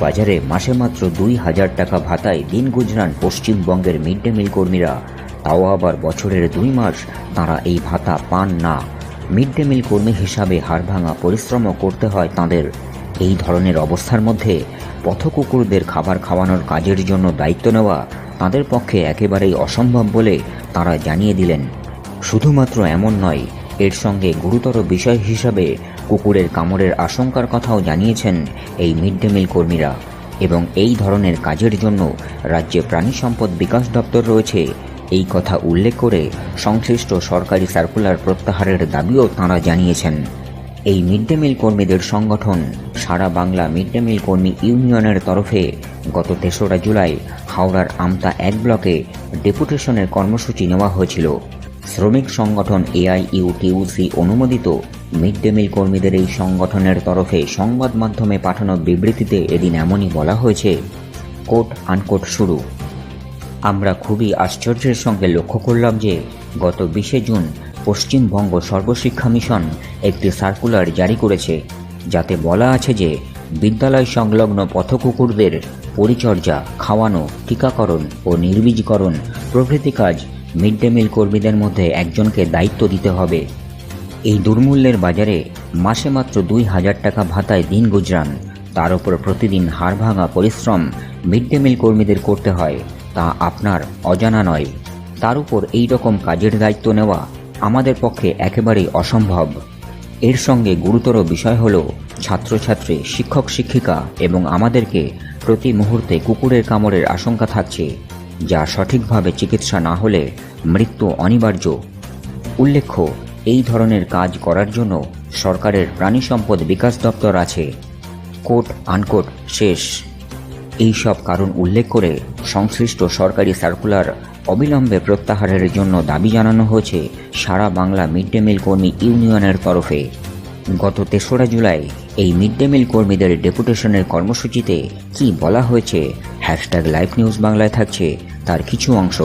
বাজারে মাসে মাত্র দুই হাজার টাকা ভাতায় দিন গুজরান পশ্চিমবঙ্গের মিড ডে মিল কর্মীরা। তাও আবার বছরের দুই মাস তারা এই ভাতা পান না। মিড ডে মিল কর্মী হিসাবে হাড়ভাঙা পরিশ্রমও করতে হয় তাদের। এই ধরনের অবস্থার মধ্যে পথকুকুরদের খাবার খাওয়ানোর কাজের জন্য দায়িত্ব নেওয়া তাদের পক্ষে একেবারেই অসম্ভব বলে তারা জানিয়ে দিলেন। শুধুমাত্র এমন নয় এর সঙ্গে গুরুতর বিষয় হিসাবে কুকুরের কামড়ের আশঙ্কার কথাও জানিয়েছেন এই মিড ডে মিল কর্মীরা এবং এই ধরনের কাজের জন্য রাজ্যে প্রাণী সম্পদ বিকাশ দপ্তর রয়েছে। এই কথা উল্লেখ করে সংশ্লিষ্ট সরকারি সার্কুলার প্রত্যাহারের দাবিও তাঁরা জানিয়েছেন। এই মিড ডে মিল কর্মীদের সংগঠন সারা বাংলা মিড ডে মিল কর্মী ইউনিয়নের তরফে গত তেসরা জুলাই হাওড়ার আমতা এক ব্লকে ডেপুটেশনের কর্মসূচি নেওয়া হয়েছিল। শ্রমিক সংগঠন এআইইউটিউসি অনুমোদিত মিড ডে মিল কর্মীদের এই সংগঠনের তরফে সংবাদ মাধ্যমে পাঠানো বিবৃতিতে এদিন এমনই বলা হয়েছে, কোট আনকোট শুরু। আমরা খুবই আশ্চর্যের সঙ্গে লক্ষ্য করলাম যে, গত বিশে জুন পশ্চিমবঙ্গ সর্বশিক্ষা মিশন একটি সার্কুলার জারি করেছে, যাতে বলা আছে যে, বিদ্যালয় সংলগ্ন পথকুকুরদের পরিচর্যা, খাওয়ানো, টিকাকরণ ও নির্বীজকরণ প্রভৃতি কাজ মিড ডে মিল কর্মীদের মধ্যে একজনকে দায়িত্ব দিতে হবে। এই দুর্মূল্যের বাজারে মাসে মাত্র দুই হাজার টাকা ভাতায় দিন গুজরান। তার উপর প্রতিদিন হাড়ভাঙা পরিশ্রম মিড ডে মিল কর্মীদের করতে হয়, তা আপনার অজানা নয়। তার উপর এই রকম কাজের দায়িত্ব নেওয়া আমাদের পক্ষে একেবারেই অসম্ভব। এর সঙ্গে গুরুতর বিষয় হল ছাত্রছাত্রী, শিক্ষক, শিক্ষিকা এবং আমাদেরকে প্রতি মুহূর্তে কুকুরের কামড়ের আশঙ্কা থাকছে। যা সঠিকভাবে চিকিৎসা না হলে মৃত্যু অনিবার্য। উল্লেখ্য, এই ধরনের কাজ করার জন্য সরকারের প্রাণী সম্পদ বিকাশ দপ্তর আছে। কোট আনকোট শেষ। এই সব কারণ উল্লেখ করে সংশ্লিষ্ট সরকারি সার্কুলার অবিলম্বে প্রত্যাহারের জন্য দাবি জানানো হয়েছে সারা বাংলা মিড ডে মিল কর্মী ইউনিয়নের তরফে। গত তেসরা জুলাই এই মিড ডে মিল কর্মীদের ডেপুটেশনের কর্মসূচিতে কি বলা হয়েছে, হ্যাশট্যাগ লাইভ নিউজ বাংলায় থাকছে, তার কিছু অংশ।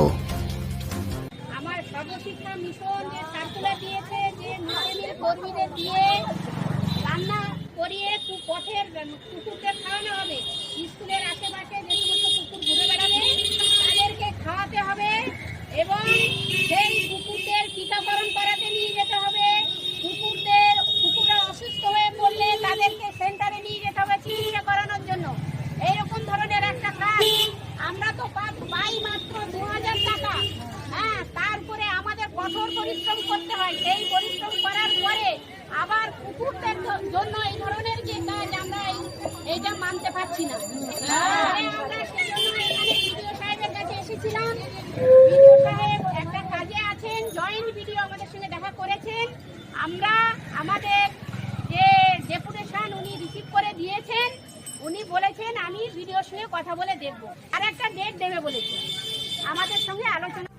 খাওয়ানো হবে। স্কুলের আশেপাশে যে সমস্ত কুকুর ঘুরে বেড়াবে, তাদেরকে খাওয়াতে হবে এবং সেই কুকুরদের টিকাকরণ করাতে নিয়ে যেতে হবে কুকুরদের কুকুররা অসুস্থ হয়ে পড়লে তাদেরকে সেন্টারে নিয়ে যেতে হবে চিকিৎসা করানোর জন্য। এইরকম ধরনের একটা কাজ। আমরা তো পাই মাত্র দু হাজার টাকা। হ্যাঁ তারপরে আমাদের কঠোর পরিশ্রম করতে হয়। সেই পরিশ্রম করার পরে আবার কুকুরদের জন্য এই ধরনের যে কাজ আমরা এইটা মানতে পারছি না। তাই আমরা সেজন্য এখানে বিডিও সাহেবের কাছে এসেছিলাম। বিডিও সাহেব একটা কাজে আছেন। জয়েন্ট ভিডিও আমাদের সঙ্গে দেখা করেছেন। আমরা আমাদের রিসিভ করে দিয়েছেন, উনি বলেছেন, আমি ভিডিওর সঙ্গে কথা বলে দেখব। আর একটা ডেট দেবে বলেছেন আমাদের সঙ্গে আলোচনা